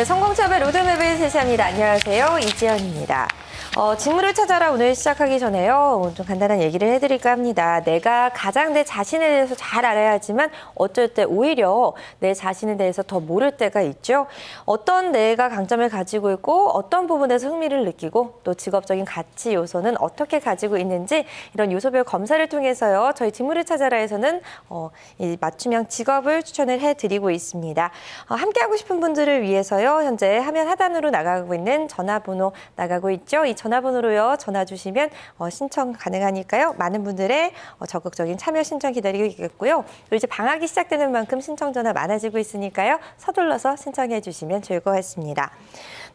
네, 성공샵의 로드맵을 제시합니다. 안녕하세요. 이지연입니다. 어, 직무를 찾아라 오늘 시작하기 전에요. 오늘 좀 간단한 얘기를 해드릴까 합니다. 내가 가장 내 자신에 대해서 잘 알아야 하지만 어쩔 때 오히려 내 자신에 대해서 더 모를 때가 있죠. 어떤 내가 강점을 가지고 있고 어떤 부분에서 흥미를 느끼고 또 직업적인 가치 요소는 어떻게 가지고 있는지 이런 요소별 검사를 통해서요. 저희 직무를 찾아라에서는 어, 이 맞춤형 직업을 추천을 해드리고 있습니다. 어, 함께하고 싶은 분들을 위해서요. 현재 화면 하단으로 나가고 있는 전화번호 나가고 있죠. 이 전화번호로요. 전화 주시면 어, 신청 가능하니까요. 많은 분들의 어, 적극적인 참여 신청 기다리고 있겠고요. 또 이제 방학이 시작되는 만큼 신청 전화 많아지고 있으니까요. 서둘러서 신청해 주시면 좋을 것 같습니다.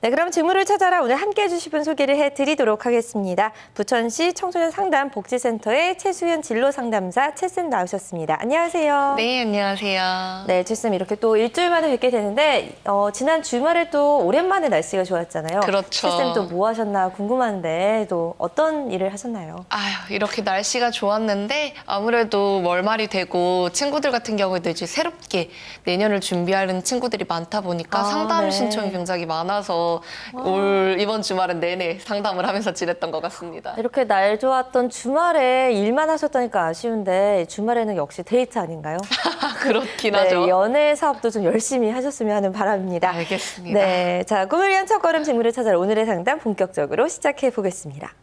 네, 그럼 직무를 찾아라 오늘 함께 해주실 분 소개를 해드리도록 하겠습니다. 부천시 청소년 상담 복지센터의 최수연 진로 상담사 최쌤 나오셨습니다. 안녕하세요. 네, 안녕하세요. 네, 최쌤 이렇게 또 일주일 만에 뵙게 되는데 어, 지난 주말에 또 오랜만에 날씨가 좋았잖아요. 그렇죠. 최쌤 또 뭐 하셨나 궁금한데 또 어떤 일을 하셨나요? 아휴, 이렇게 날씨가 좋았는데 아무래도 월말이 되고 친구들 같은 경우에도 이제 새롭게 내년을 준비하는 친구들이 많다 보니까 아, 상담 네. 신청이 굉장히 많아서 올 이번 주말은 내내 상담을 하면서 지냈던 것 같습니다. 이렇게 날 좋았던 주말에 일만 하셨다니까 아쉬운데 주말에는 역시 데이트 아닌가요? 그렇긴 하죠. 네, 연애 사업도 좀 열심히 하셨으면 하는 바람입니다. 알겠습니다. 네, 자 꿈을 위한 첫걸음 직무를 찾아라 오늘의 상담 본격적으로 시작해 보겠습니다.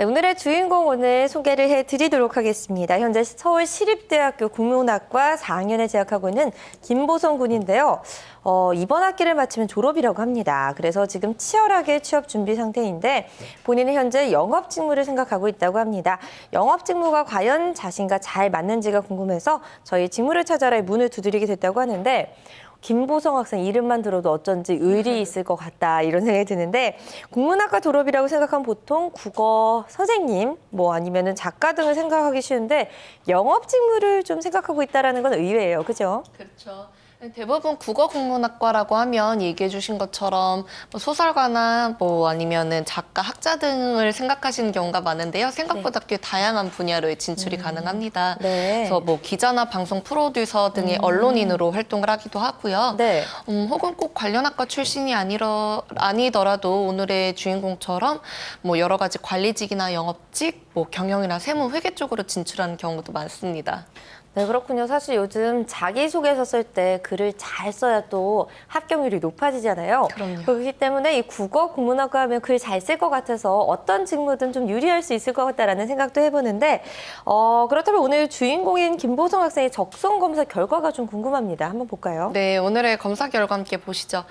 네, 오늘의 주인공 오늘 소개를 해드리도록 하겠습니다. 현재 서울 시립대학교 국문학과 4학년에 재학하고 있는 김보성 군인데요. 어, 이번 학기를 마치면 졸업이라고 합니다. 그래서 지금 치열하게 취업 준비 상태인데 본인은 현재 영업 직무를 생각하고 있다고 합니다. 영업 직무가 과연 자신과 잘 맞는지가 궁금해서 저희 직무를 찾아라의 문을 두드리게 됐다고 하는데 김보성 학생 이름만 들어도 어쩐지 의리 있을 것 같다 이런 생각이 드는데 국문학과 졸업이라고 생각하면 보통 국어 선생님 뭐 아니면은 작가 등을 생각하기 쉬운데 영업 직무를 좀 생각하고 있다라는 건 의외예요, 그죠? 그렇죠. 대부분 국어 국문학과라고 하면 얘기해 주신 것처럼 뭐 소설가나 뭐 아니면은 작가, 학자 등을 생각하시는 경우가 많은데요. 생각보다 꽤 다양한 분야로의 진출이 가능합니다. 네. 그래서 뭐 기자나 방송 프로듀서 등의 언론인으로 활동을 하기도 하고요. 네. 음, 혹은 꼭 관련 학과 출신이 아니러, 아니더라도 오늘의 주인공처럼 뭐 여러 가지 관리직이나 영업직, 뭐 경영이나 세무, 회계 쪽으로 진출하는 경우도 많습니다. 네, 그렇군요. 사실 요즘 자기소개서 쓸 때 글을 잘 써야 또 합격률이 높아지잖아요. 그럼요. 그렇기 때문에 이 국어 국문학과 하면 글 잘 쓸 것 같아서 어떤 직무든 좀 유리할 수 있을 것 같다라는 생각도 해보는데 어, 그렇다면 오늘 주인공인 김보성 학생의 적성 검사 결과가 좀 궁금합니다. 한번 볼까요? 네, 오늘의 검사 결과 함께 보시죠.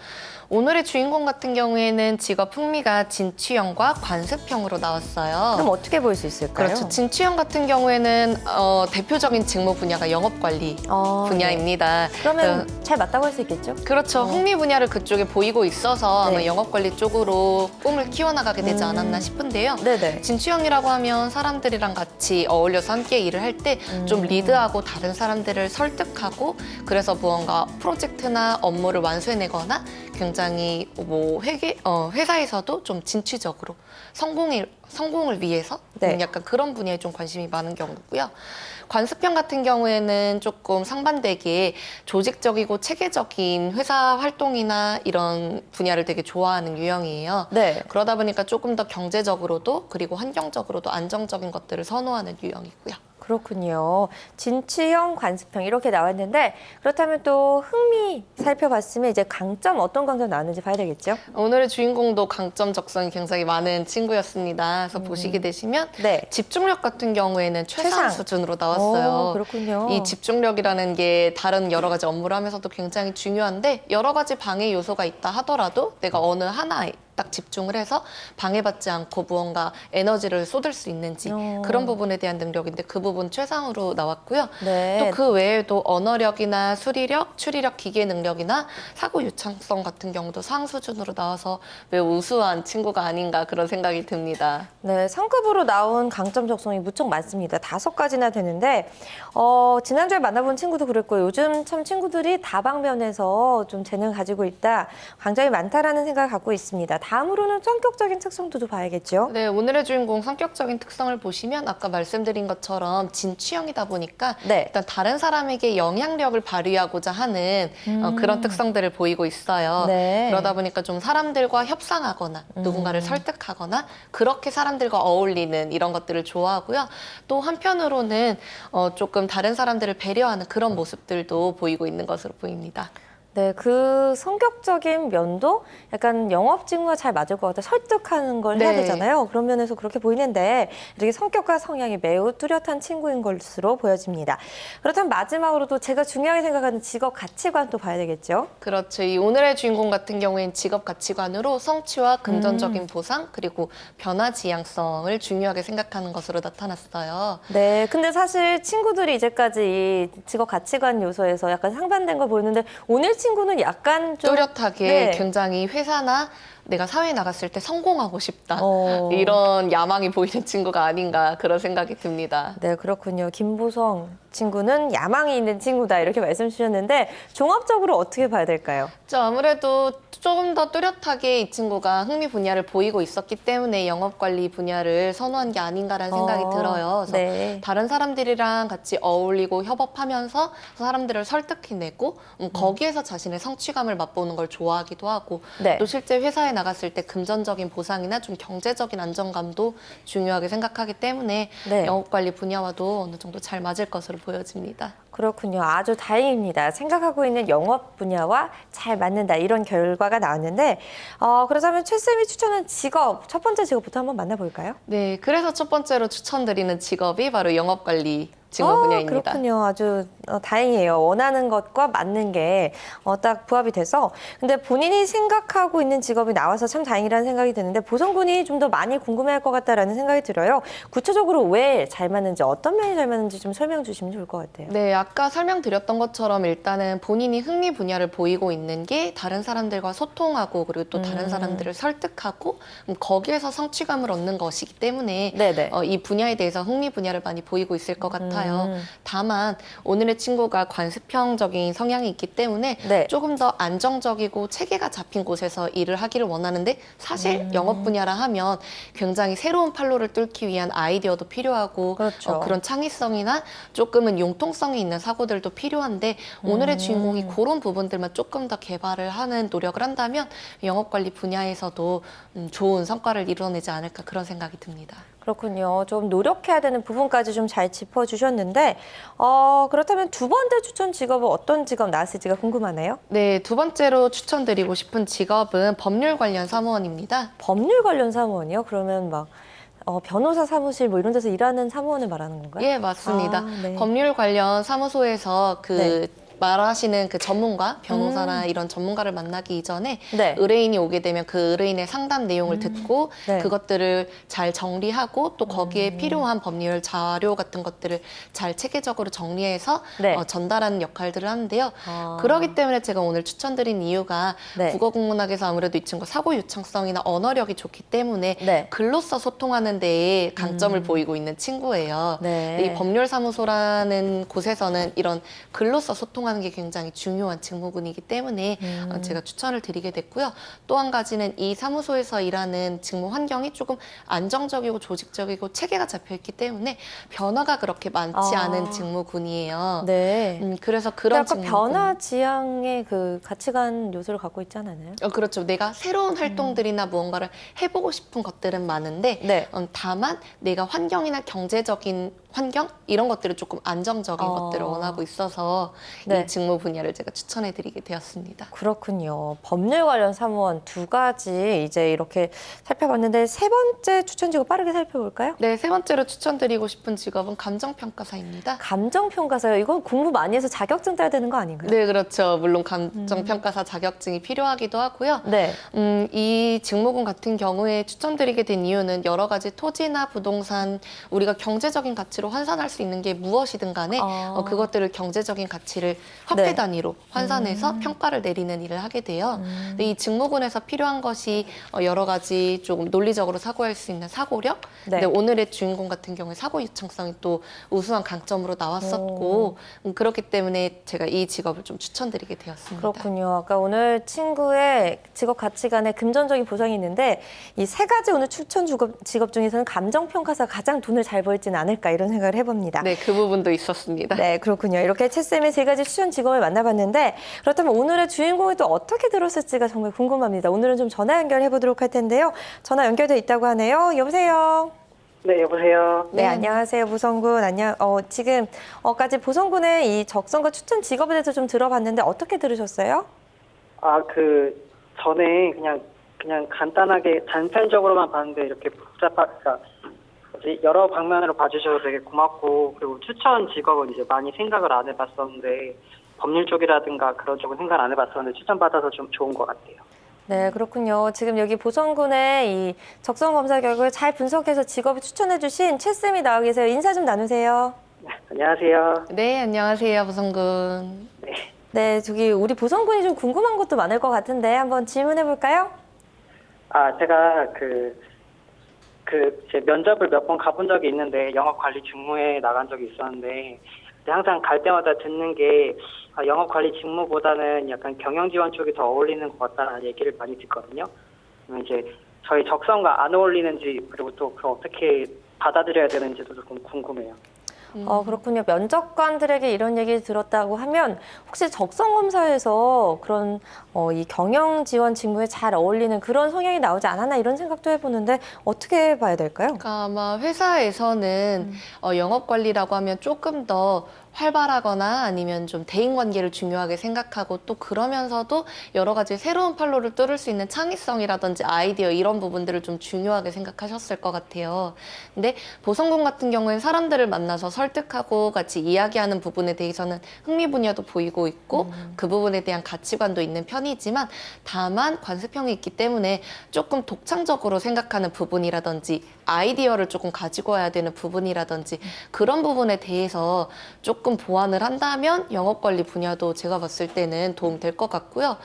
오늘의 주인공 같은 경우에는 직업 흥미가 진취형과 관습형으로 나왔어요. 그럼 어떻게 볼 수 있을까요? 그렇죠. 진취형 같은 경우에는 어, 대표적인 직무 분야 가 영업 관리 어, 분야입니다. 네. 그러면 잘 맞다고 할 수 있겠죠? 그렇죠. 흥미 분야를 그쪽에 보이고 있어서 아마 네. 영업 관리 쪽으로 꿈을 키워나가게 되지 음. 않았나 싶은데요. 네네. 진취형이라고 하면 사람들이랑 같이 어울려서 함께 일을 할 때좀 음. 리드하고 다른 사람들을 설득하고 그래서 무언가 프로젝트나 업무를 완수해내거나 굉장히 뭐 회계 어, 회사에서도 좀 진취적으로 성공을 성공을 위해서 네. 음, 약간 그런 분야에 좀 관심이 많은 경우고요. 관습형 같은 경우에는 조금 상반되게 조직적이고 체계적인 회사 활동이나 이런 분야를 되게 좋아하는 유형이에요. 네. 그러다 보니까 조금 더 경제적으로도 그리고 환경적으로도 안정적인 것들을 선호하는 유형이고요. 그렇군요. 진취형, 관습형 이렇게 나왔는데 그렇다면 또 흥미 살펴봤으면 이제 강점 어떤 강점 나왔는지 봐야 되겠죠? 오늘의 주인공도 강점 적성이 굉장히 많은 친구였습니다. 그래서 보시게 되시면 네. 집중력 같은 경우에는 최상, 최상. 수준으로 나왔어요. 오, 그렇군요. 이 집중력이라는 게 다른 여러 가지 업무를 하면서도 굉장히 중요한데 여러 가지 방해 요소가 있다 하더라도 내가 어느 하나에 딱 집중을 해서 방해받지 않고 무언가 에너지를 쏟을 수 있는지 어. 그런 부분에 대한 능력인데 그 부분 최상으로 나왔고요. 네. 또 그 외에도 언어력이나 수리력, 추리력, 기계 능력이나 사고 유창성 같은 경우도 상 수준으로 나와서 매우 우수한 친구가 아닌가 그런 생각이 듭니다. 네, 상급으로 나온 강점 적성이 무척 많습니다. 다섯 가지나 되는데, 어, 지난주에 만나본 친구도 그랬고, 요즘 참 친구들이 다방면에서 좀 재능 가지고 있다, 강점이 많다라는 생각을 갖고 있습니다. 다음으로는 성격적인 특성도 봐야겠죠. 네, 오늘의 주인공 성격적인 특성을 보시면 아까 말씀드린 것처럼 진취형이다 보니까 네. 일단 다른 사람에게 영향력을 발휘하고자 하는 어, 그런 특성들을 보이고 있어요. 음. 네. 그러다 보니까 좀 사람들과 협상하거나 누군가를 설득하거나 그렇게 사람들과 어울리는 이런 것들을 좋아하고요. 또 한편으로는 어, 조금 다른 사람들을 배려하는 그런 모습들도 보이고 있는 것으로 보입니다. 네, 그 성격적인 면도 약간 영업 직무와 잘 맞을 것 같아요. 설득하는 걸 해야 네. 되잖아요. 그런 면에서 그렇게 보이는데 이렇게 성격과 성향이 매우 뚜렷한 친구인 것으로 보여집니다. 그렇다면 마지막으로도 제가 중요하게 생각하는 직업 가치관도 봐야 되겠죠. 그렇죠. 이 오늘의 주인공 같은 경우엔 직업 가치관으로 성취와 금전적인 보상 그리고 변화 지향성을 중요하게 생각하는 것으로 나타났어요. 네, 근데 사실 친구들이 이제까지 이 직업 가치관 요소에서 약간 상반된 걸 보였는데 오늘 친구는 약간 좀 뚜렷하게 네. 굉장히 회사나 내가 사회에 나갔을 때 성공하고 싶다. 어. 이런 야망이 보이는 친구가 아닌가 그런 생각이 듭니다. 네, 그렇군요. 김보성 친구는 야망이 있는 친구다 이렇게 말씀 주셨는데 종합적으로 어떻게 봐야 될까요? 저 아무래도 조금 더 뚜렷하게 이 친구가 흥미 분야를 보이고 있었기 때문에 영업 관리 분야를 선호한 게 아닌가라는 생각이 어, 들어요. 그래서 네. 다른 사람들이랑 같이 어울리고 협업하면서 사람들을 설득해내고 음, 거기에서 자신의 성취감을 맛보는 걸 좋아하기도 하고 네. 또 실제 회사에 나갔을 때 금전적인 보상이나 좀 경제적인 안정감도 중요하게 생각하기 때문에 네. 영업 관리 분야와도 어느 정도 잘 맞을 것으로 보여집니다. 그렇군요. 아주 다행입니다. 생각하고 있는 영업 분야와 잘 맞는다 이런 결과가 나왔는데 어, 그렇다면 최 쌤이 추천한 직업 첫 번째 직업부터 한번 만나볼까요? 네, 그래서 첫 번째로 추천드리는 직업이 바로 영업 관리 직무 어, 분야입니다. 그렇군요. 아주 어, 다행이에요. 원하는 것과 맞는 게 어, 딱 부합이 돼서. 근데 본인이 생각하고 있는 직업이 나와서 참 다행이라는 생각이 드는데 보성군이 좀 더 많이 궁금해할 것 같다라는 생각이 들어요. 구체적으로 왜 잘 맞는지 어떤 면이 잘 맞는지 좀 설명 주시면 좋을 것 같아요. 네, 아까 설명드렸던 것처럼 일단은 본인이 흥미 분야를 보이고 있는 게 다른 사람들과 소통하고 그리고 또 다른 음. 사람들을 설득하고 음, 거기에서 성취감을 얻는 것이기 때문에 네네. 어, 이 분야에 대해서 흥미 분야를 많이 보이고 있을 것 같아요. 음. 다만 오늘의 친구가 관습형적인 성향이 있기 때문에 네. 조금 더 안정적이고 체계가 잡힌 곳에서 일을 하기를 원하는데 사실 음. 영업 분야라 하면 굉장히 새로운 판로를 뚫기 위한 아이디어도 필요하고 그렇죠. 어, 그런 창의성이나 조금은 융통성이 있는 사고들도 필요한데 오늘의 음. 주인공이 그런 부분들만 조금 더 개발을 하는 노력을 한다면 영업 관리 분야에서도 음, 좋은 성과를 이뤄내지 않을까 그런 생각이 듭니다. 그렇군요. 좀 노력해야 되는 부분까지 좀 잘 짚어주셨는데 어, 그렇다면 두 번째 추천 직업은 어떤 직업 나왔을지가 궁금하네요. 네, 두 번째로 추천드리고 싶은 직업은 법률 관련 사무원입니다. 법률 관련 사무원이요? 그러면 막 어, 변호사 사무실 뭐 이런 데서 일하는 사무원을 말하는 건가요? 예, 맞습니다. 아, 네. 법률 관련 사무소에서 그 네. 말하시는 그 전문가, 변호사나 이런 전문가를 만나기 이전에 음. 네. 의뢰인이 오게 되면 그 의뢰인의 상담 내용을 듣고 네. 그것들을 잘 정리하고 또 거기에 필요한 법률 자료 같은 것들을 잘 체계적으로 정리해서 네. 어, 전달하는 역할들을 하는데요. 아. 그러기 때문에 제가 오늘 추천드린 이유가 네. 국어국문학에서 아무래도 이 친구 사고 유창성이나 언어력이 좋기 때문에 네. 글로써 소통하는 데에 강점을 보이고 있는 친구예요. 음. 네. 이 법률사무소라는 곳에서는 이런 글로써 소통하는 게 굉장히 중요한 직무군이기 때문에 음. 어, 제가 추천을 드리게 됐고요. 또 한 가지는 이 사무소에서 일하는 직무 환경이 조금 안정적이고 조직적이고 체계가 잡혀 있기 때문에 변화가 그렇게 많지 아. 않은 직무군이에요. 네. 음, 그래서 그런 아까 직무군. 변화 지향의 그 가치관 요소를 갖고 있지 않았나요? 어, 그렇죠. 내가 새로운 활동들이나 무언가를 해보고 싶은 것들은 많은데 네. 음, 다만 내가 환경이나 경제적인 환경 이런 것들을 조금 안정적인 어. 것들을 원하고 있어서 네. 이 직무 분야를 제가 추천해드리게 되었습니다. 그렇군요. 법률 관련 사무원 두 가지 이제 이렇게 살펴봤는데 세 번째 추천 직업 빠르게 살펴볼까요? 네, 세 번째로 추천드리고 싶은 직업은 감정평가사입니다. 감정평가사요. 이거 공부 많이 해서 자격증 따야 되는 거 아닌가요? 네, 그렇죠. 물론 감정평가사 자격증이 필요하기도 하고요. 네. 음, 이 직무군 같은 경우에 추천드리게 된 이유는 여러 가지 토지나 부동산 우리가 경제적인 가치로 환산할 수 있는 게 무엇이든 간에 아. 어, 그것들을 경제적인 가치를 화폐 네. 음. 단위로 환산해서 평가를 내리는 일을 하게 돼요. 근데 이 직무군에서 필요한 것이 어, 여러 가지 조금 논리적으로 사고할 수 있는 사고력. 네. 근데 오늘의 주인공 같은 경우에 사고 유창성이 또 우수한 강점으로 나왔었고 음, 그렇기 때문에 제가 이 직업을 좀 추천드리게 되었습니다. 그렇군요. 아까 오늘 친구의 직업 가치관에 금전적인 보상이 있는데 이 세 가지 오늘 추천 직업, 직업 중에서는 감정평가사가 가장 돈을 잘 벌지는 않을까 이런 생각을 해봅니다. 네, 그 부분도 있었습니다. 네, 그렇군요. 이렇게 채쌤의 세 가지 추천 직업을 만나봤는데 그렇다면 오늘의 주인공이 또 어떻게 들었을지가 정말 궁금합니다. 오늘은 좀 전화 연결해 보도록 할 텐데요. 전화 연결돼 있다고 하네요. 여보세요. 네, 여보세요. 네, 네. 안녕하세요, 보성군. 안녕. 어, 지금 어까지 보성군의 이 적성과 추천 직업에 대해서 좀 들어봤는데 어떻게 들으셨어요? 아, 그 전에 그냥 그냥 간단하게 단편적으로만 봤는데 이렇게 복잡하, 그러니까 여러 방면으로 봐주셔서 되게 고맙고 그리고 추천 직업은 이제 많이 생각을 안 해봤었는데 법률 쪽이라든가 그런 쪽은 생각 안 해봤었는데 추천 받아서 좀 좋은 것 같아요. 네, 그렇군요. 지금 여기 보성군의 이 적성 검사 결과를 잘 분석해서 직업을 추천해주신 최 쌤이 나와 계세요. 인사 좀 나누세요. 네, 안녕하세요. 네, 안녕하세요, 보성군. 네. 네, 저기 우리 보성군이 좀 궁금한 것도 많을 것 같은데 한번 질문해 볼까요? 아, 제가 그, 그, 제 면접을 몇 번 가본 적이 있는데, 영업 관리 직무에 나간 적이 있었는데, 항상 갈 때마다 듣는 게, 아, 영업 관리 직무보다는 약간 경영 지원 쪽이 더 어울리는 것 같다는 얘기를 많이 듣거든요. 그러면 이제 저희 적성과 안 어울리는지, 그리고 또 그걸 어떻게 받아들여야 되는지도 조금 궁금해요. 어, 그렇군요. 면접관들에게 이런 얘기를 들었다고 하면 혹시 적성 검사에서 그런 어, 이 경영 지원 직무에 잘 어울리는 그런 성향이 나오지 않았나 이런 생각도 해보는데 어떻게 봐야 될까요? 그러니까 아마 회사에서는 어, 영업 관리라고 하면 조금 더 활발하거나 아니면 좀 대인 관계를 중요하게 생각하고 또 그러면서도 여러 가지 새로운 판로를 뚫을 수 있는 창의성이라든지 아이디어 이런 부분들을 좀 중요하게 생각하셨을 것 같아요. 근데 보성군 같은 경우에는 사람들을 만나서 설득하고 같이 이야기하는 부분에 대해서는 흥미 분야도 보이고 있고 그 부분에 대한 가치관도 있는 편이지만 다만 관습형이 있기 때문에 조금 독창적으로 생각하는 부분이라든지 아이디어를 조금 가지고 와야 되는 부분이라든지 그런 부분에 대해서 조금 보완을 한다면 영업 관리 분야도 제가 봤을 때는 도움 될 것 같고요.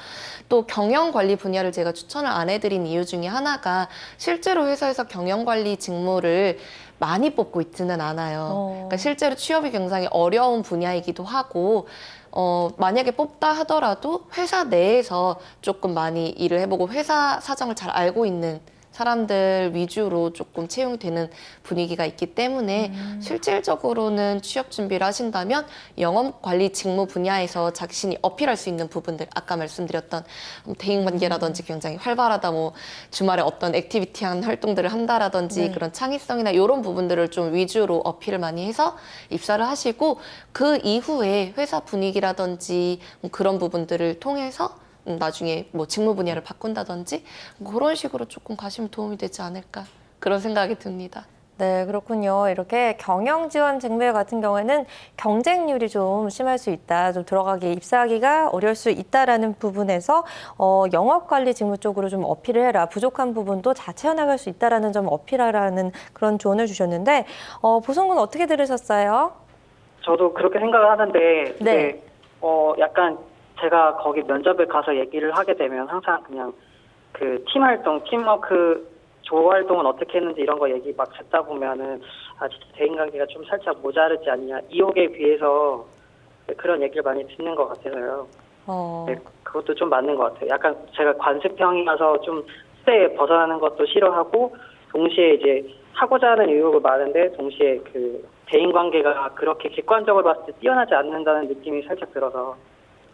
또 경영 관리 분야를 제가 추천을 안 해드린 이유 중에 하나가 실제로 회사에서 경영 관리 직무를 많이 뽑고 있지는 않아요. 어. 그러니까 실제로 취업이 굉장히 어려운 분야이기도 하고 어, 만약에 뽑다 하더라도 회사 내에서 조금 많이 일을 해보고 회사 사정을 잘 알고 있는 사람들 위주로 조금 채용이 되는 분위기가 있기 때문에 실질적으로는 취업 준비를 하신다면 영업 관리 직무 분야에서 자신이 어필할 수 있는 부분들 아까 말씀드렸던 대인 관계라든지 굉장히 활발하다 뭐 주말에 어떤 액티비티한 활동들을 한다라든지 네. 그런 창의성이나 이런 부분들을 좀 위주로 어필을 많이 해서 입사를 하시고 그 이후에 회사 분위기라든지 뭐 그런 부분들을 통해서 음, 나중에 뭐 직무 분야를 바꾼다든지 그런 식으로 조금 가시면 도움이 되지 않을까 그런 생각이 듭니다. 네, 그렇군요. 이렇게 경영 지원 직무 같은 경우에는 경쟁률이 좀 심할 수 있다. 좀 들어가기, 입사하기가 어려울 수 있다라는 부분에서 어, 영업 관리 직무 쪽으로 좀 어필을 해라. 부족한 부분도 다 채워나갈 수 있다라는 점 어필하라는 그런 조언을 주셨는데 어, 보성군 어떻게 들으셨어요? 저도 그렇게 생각을 하는데, 네. 이제, 어, 약간 제가 거기 면접을 가서 얘기를 하게 되면 항상 그냥 그 팀 활동, 팀워크, 조 활동은 어떻게 했는지 이런 거 얘기 막 듣다 보면은 아 진짜 대인 관계가 좀 살짝 모자르지 않냐 이혹에 비해서 그런 얘기를 많이 듣는 것 같아서요. 어, 네, 그것도 좀 맞는 것 같아요. 약간 제가 관습형이라서 좀 수대에 벗어나는 것도 싫어하고 동시에 이제 하고자 하는 의욕은 많은데 동시에 그 대인 관계가 그렇게 객관적으로 봤을 때 뛰어나지 않는다는 느낌이 살짝 들어서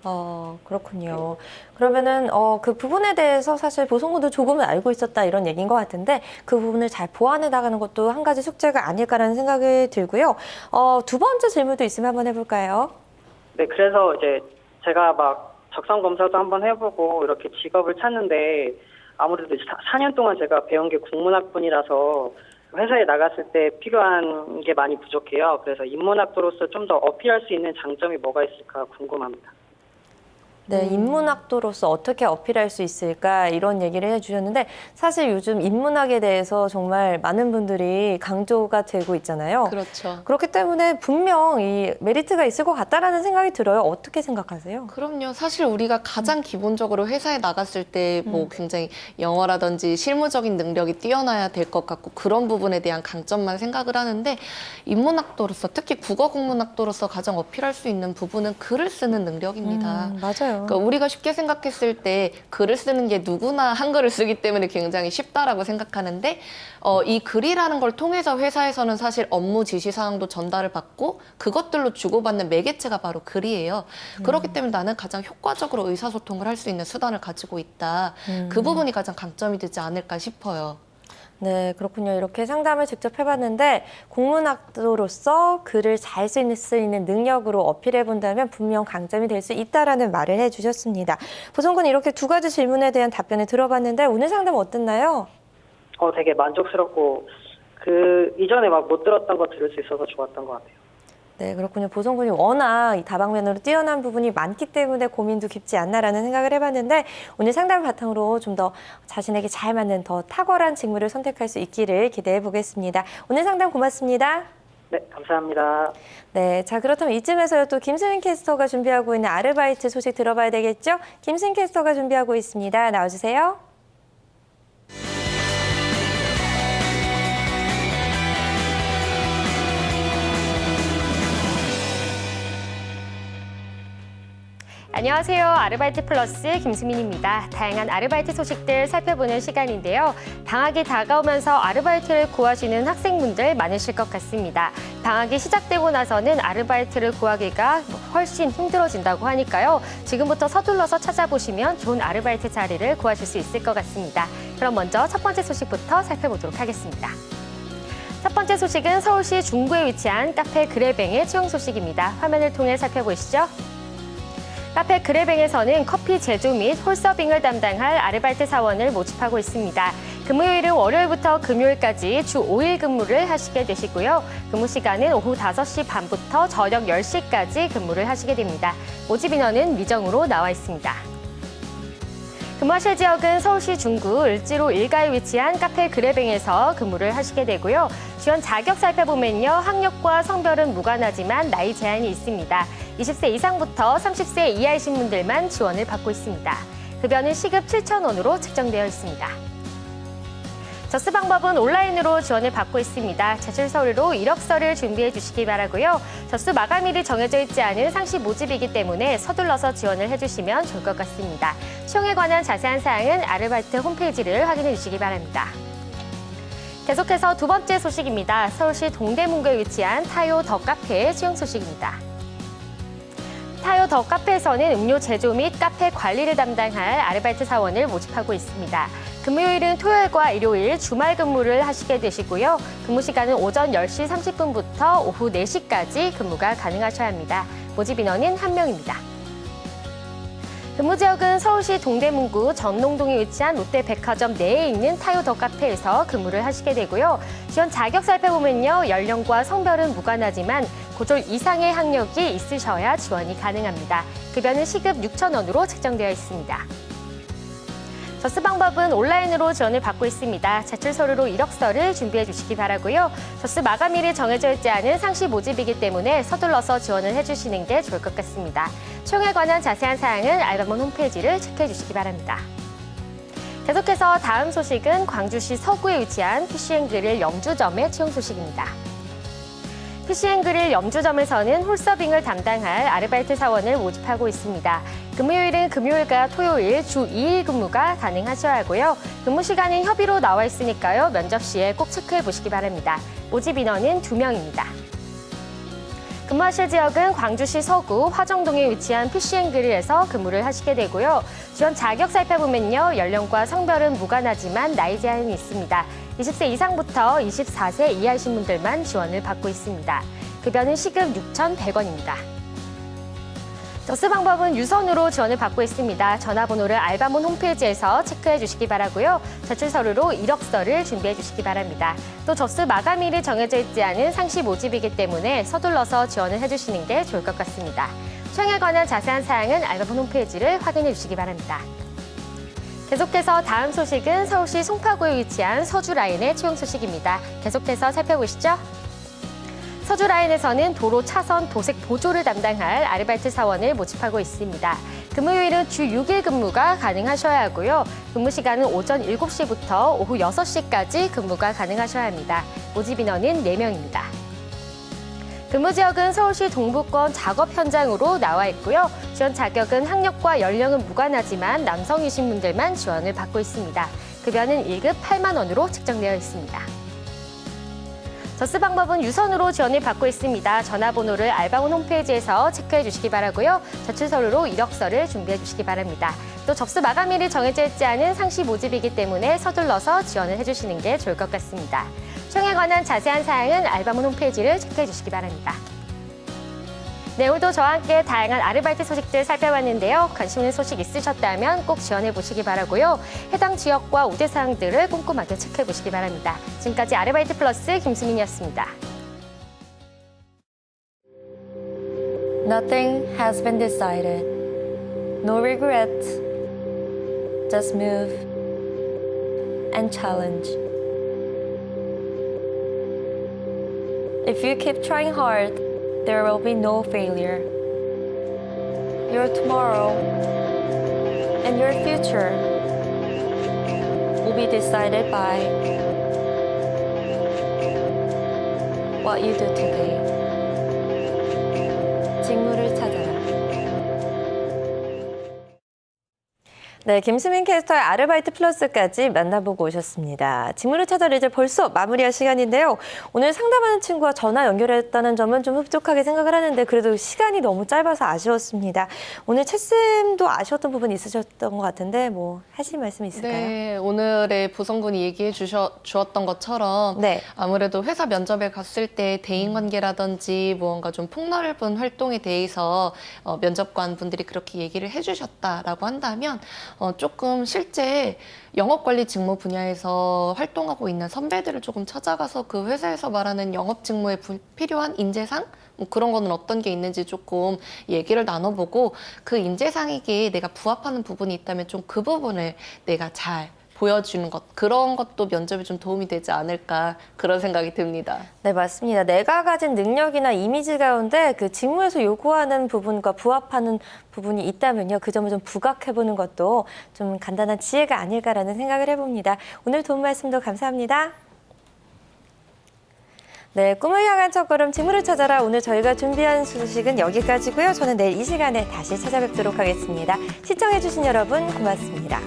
어, 그렇군요. 그러면은, 어, 그 부분에 대해서 사실 보성군도 조금은 알고 있었다 이런 얘기인 것 같은데 그 부분을 잘 보완해 나가는 것도 한 가지 숙제가 아닐까라는 생각이 들고요. 어, 두 번째 질문도 있으면 한번 해볼까요? 네, 그래서 이제 제가 막 적성 검사도 한번 해보고 이렇게 직업을 찾는데 아무래도 4년 동안 제가 배운 게 국문학분이라서 회사에 나갔을 때 필요한 게 많이 부족해요. 그래서 인문학도로서 좀 더 어필할 수 있는 장점이 뭐가 있을까 궁금합니다. 네, 인문학도로서 어떻게 어필할 수 있을까 이런 얘기를 해주셨는데 사실 요즘 인문학에 대해서 정말 많은 분들이 강조가 되고 있잖아요. 그렇죠. 그렇기 때문에 분명 이 메리트가 있을 것 같다라는 생각이 들어요. 어떻게 생각하세요? 그럼요. 사실 우리가 가장 기본적으로 회사에 나갔을 때뭐 음. 굉장히 영어라든지 실무적인 능력이 뛰어나야 될 것 같고 그런 부분에 대한 강점만 생각을 하는데 인문학도로서 특히 국어 국문학도로서 가장 어필할 수 있는 부분은 글을 쓰는 능력입니다. 음, 맞아요. 그러니까 우리가 쉽게 생각했을 때 글을 쓰는 게 누구나 한글을 쓰기 때문에 굉장히 쉽다라고 생각하는데 어, 이 글이라는 걸 통해서 회사에서는 사실 업무 지시 사항도 전달을 받고 그것들로 주고받는 매개체가 바로 글이에요. 그렇기 때문에 나는 가장 효과적으로 의사소통을 할 수 있는 수단을 가지고 있다. 그 부분이 가장 강점이 되지 않을까 싶어요. 네, 그렇군요. 이렇게 상담을 직접 해봤는데 국문학도로서 글을 잘 쓸 수 있는 능력으로 어필해 본다면 분명 강점이 될 수 있다라는 말을 해주셨습니다. 보성군 이렇게 두 가지 질문에 대한 답변을 들어봤는데 오늘 상담 어땠나요? 어, 되게 만족스럽고 그 이전에 막 못 들었던 거 들을 수 있어서 좋았던 것 같아요. 네, 그렇군요. 보성군이 워낙 이 다방면으로 뛰어난 부분이 많기 때문에 고민도 깊지 않나라는 생각을 해봤는데 오늘 상담을 바탕으로 좀 더 자신에게 잘 맞는 더 탁월한 직무를 선택할 수 있기를 기대해 보겠습니다. 오늘 상담 고맙습니다. 네, 감사합니다. 네, 자 그렇다면 이쯤에서 또 김수민 캐스터가 준비하고 있는 아르바이트 소식 들어봐야 되겠죠? 김수민 캐스터가 준비하고 있습니다. 나와주세요. 안녕하세요. 아르바이트 플러스 김수민입니다. 다양한 아르바이트 소식들 살펴보는 시간인데요. 방학이 다가오면서 아르바이트를 구하시는 학생분들 많으실 것 같습니다. 방학이 시작되고 나서는 아르바이트를 구하기가 훨씬 힘들어진다고 하니까요. 지금부터 서둘러서 찾아보시면 좋은 아르바이트 자리를 구하실 수 있을 것 같습니다. 그럼 먼저 첫 번째 소식부터 살펴보도록 하겠습니다. 첫 번째 소식은 서울시 중구에 위치한 카페 그레뱅의 채용 소식입니다. 화면을 통해 살펴보시죠. 카페 그레뱅에서는 커피 제조 및 홀서빙을 담당할 아르바이트 사원을 모집하고 있습니다. 금요일은 월요일부터 금요일까지 주 5일 근무를 하시게 되시고요. 근무 시간은 오후 5시 반부터 저녁 10시까지 근무를 하시게 됩니다. 모집 인원은 미정으로 나와 있습니다. 근무하실 지역은 서울시 중구 을지로 일가에 위치한 카페 그레뱅에서 근무를 하시게 되고요. 지원 자격 살펴보면요. 학력과 성별은 무관하지만 나이 제한이 있습니다. 20세 이상부터 30세 이하이신 분들만 지원을 받고 있습니다. 급여는 시급 7,000원으로 책정되어 있습니다. 접수 방법은 온라인으로 지원을 받고 있습니다. 제출 서류로 이력서를 준비해 주시기 바라고요. 접수 마감일이 정해져 있지 않은 상시 모집이기 때문에 서둘러서 지원을 해주시면 좋을 것 같습니다. 채용에 관한 자세한 사항은 아르바이트 홈페이지를 확인해 주시기 바랍니다. 계속해서 두 번째 소식입니다. 서울시 동대문구에 위치한 타요 더 카페의 채용 소식입니다. 타요 더 카페에서는 음료 제조 및 카페 관리를 담당할 아르바이트 사원을 모집하고 있습니다. 금요일은 토요일과 일요일 주말 근무를 하시게 되시고요. 근무 시간은 오전 10시 30분부터 오후 4시까지 근무가 가능하셔야 합니다. 모집 인원은 한명입니다 근무 지역은 서울시 동대문구 전농동에 위치한 롯데백화점 내에 있는 타요 더 카페에서 근무를 하시게 되고요. 지원 자격 살펴보면요. 연령과 성별은 무관하지만 고졸 이상의 학력이 있으셔야 지원이 가능합니다. 급여는 시급 6,000원으로 책정되어 있습니다. 접수 방법은 온라인으로 지원을 받고 있습니다. 제출 서류로 이력서를 준비해 주시기 바라고요. 접수 마감일이 정해져 있지 않은 상시 모집이기 때문에 서둘러서 지원을 해주시는 게 좋을 것 같습니다. 채용에 관한 자세한 사항은 알바몬 홈페이지를 체크해 주시기 바랍니다. 계속해서 다음 소식은 광주시 서구에 위치한 피시앤 그릴 염주점의 채용 소식입니다. 피시앤 그릴 염주점에서는 홀서빙을 담당할 아르바이트 사원을 모집하고 있습니다. 금요일은 금요일과 토요일 주 2일 근무가 가능하셔야 하고요. 근무 시간은 협의로 나와 있으니까요. 면접 시에 꼭 체크해 보시기 바랍니다. 모집 인원은 2명입니다. 근무하실 지역은 광주시 서구 화정동에 위치한 PCN그릴에서 근무를 하시게 되고요. 지원 자격 살펴보면요. 연령과 성별은 무관하지만 나이 제한이 있습니다. 20세 이상부터 24세 이하이신 분들만 지원을 받고 있습니다. 급여는 시급 6,100원입니다. 접수 방법은 유선으로 지원을 받고 있습니다. 전화번호를 알바몬 홈페이지에서 체크해 주시기 바라고요. 제출 서류로 이력서를 준비해 주시기 바랍니다. 또 접수 마감일이 정해져 있지 않은 상시 모집이기 때문에 서둘러서 지원을 해주시는 게 좋을 것 같습니다. 수행에 관한 자세한 사항은 알바몬 홈페이지를 확인해 주시기 바랍니다. 계속해서 다음 소식은 서울시 송파구에 위치한 서주라인의 채용 소식입니다. 계속해서 살펴보시죠. 서주 라인에서는 도로 차선 도색 보조를 담당할 아르바이트 사원을 모집하고 있습니다. 근무요일은 주 6일 근무가 가능하셔야 하고요. 근무 시간은 오전 7시부터 오후 6시까지 근무가 가능하셔야 합니다. 모집 인원은 4명입니다. 근무 지역은 서울시 동부권 작업 현장으로 나와 있고요. 지원 자격은 학력과 연령은 무관하지만 남성이신 분들만 지원을 받고 있습니다. 급여는 1급 8만 원으로 측정되어 있습니다. 접수 방법은 유선으로 지원을 받고 있습니다. 전화번호를 알바몬 홈페이지에서 체크해 주시기 바라고요. 제출 서류로 이력서를 준비해 주시기 바랍니다. 또 접수 마감일이 정해져 있지 않은 상시 모집이기 때문에 서둘러서 지원을 해주시는 게 좋을 것 같습니다. 수영에 관한 자세한 사항은 알바몬 홈페이지를 체크해 주시기 바랍니다. 네, 오늘도 저와 함께 다양한 아르바이트 소식들 살펴봤는데요. 관심 있는 소식 있으셨다면 꼭 지원해 보시기 바라고요. 해당 지역과 우대사항들을 꼼꼼하게 체크해 보시기 바랍니다. 지금까지 아르바이트 플러스 김수민이었습니다. Nothing has been decided. No regrets. Just move and challenge. If you keep trying hard, there will be no failure. Your tomorrow and your future will be decided by what you do today. 네, 김수민 캐스터의 아르바이트 플러스까지 만나보고 오셨습니다. 직무를 찾아라 이제 벌써 마무리할 시간인데요. 오늘 상담하는 친구와 전화 연결했다는 점은 좀 흡족하게 생각을 하는데 그래도 시간이 너무 짧아서 아쉬웠습니다. 오늘 채쌤도 아쉬웠던 부분 있으셨던 것 같은데 뭐 하실 말씀 있을까요? 네, 오늘의 보성군이 얘기해 주셔, 주었던 것처럼 네. 아무래도 회사 면접에 갔을 때 대인 관계라든지 무언가 좀 폭넓은 활동에 대해서 어, 면접관 분들이 그렇게 얘기를 해주셨다라고 한다면 어, 조금 실제 영업관리 직무 분야에서 활동하고 있는 선배들을 조금 찾아가서 그 회사에서 말하는 영업 직무에 부- 필요한 인재상? 뭐 그런 거는 어떤 게 있는지 조금 얘기를 나눠보고 그 인재상에게 내가 부합하는 부분이 있다면 좀 그 부분을 내가 잘 보여주는 것 그런 것도 면접에 좀 도움이 되지 않을까 그런 생각이 듭니다. 네, 맞습니다. 내가 가진 능력이나 이미지 가운데 그 직무에서 요구하는 부분과 부합하는 부분이 있다면요. 그 점을 좀 부각해보는 것도 좀 간단한 지혜가 아닐까라는 생각을 해봅니다. 오늘 도움 말씀도 감사합니다. 네, 꿈을 향한 첫 걸음 직무를 찾아라. 오늘 저희가 준비한 소식은 여기까지고요. 저는 내일 이 시간에 다시 찾아뵙도록 하겠습니다. 시청해주신 여러분 고맙습니다.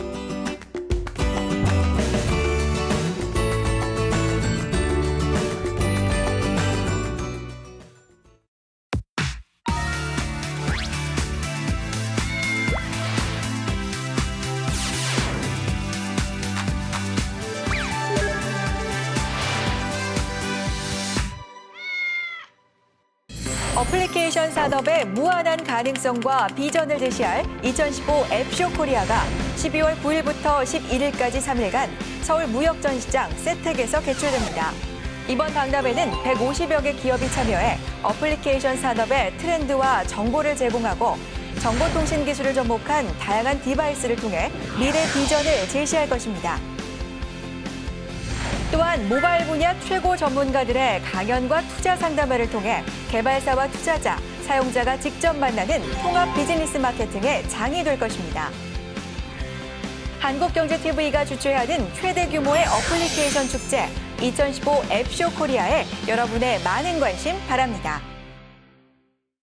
어플리케이션 산업의 무한한 가능성과 비전을 제시할 2015 앱쇼 코리아가 12월 9일부터 11일까지 3일간 서울 무역전시장 세택에서 개최됩니다. 이번 박람회는 150여 개 기업이 참여해 어플리케이션 산업의 트렌드와 정보를 제공하고 정보통신 기술을 접목한 다양한 디바이스를 통해 미래 비전을 제시할 것입니다. 또한 모바일 분야 최고 전문가들의 강연과 투자 상담회를 통해 개발사와 투자자, 사용자가 직접 만나는 통합 비즈니스 마케팅의 장이 될 것입니다. 한국경제TV가 주최하는 최대 규모의 어플리케이션 축제 2015 앱쇼 코리아에 여러분의 많은 관심 바랍니다.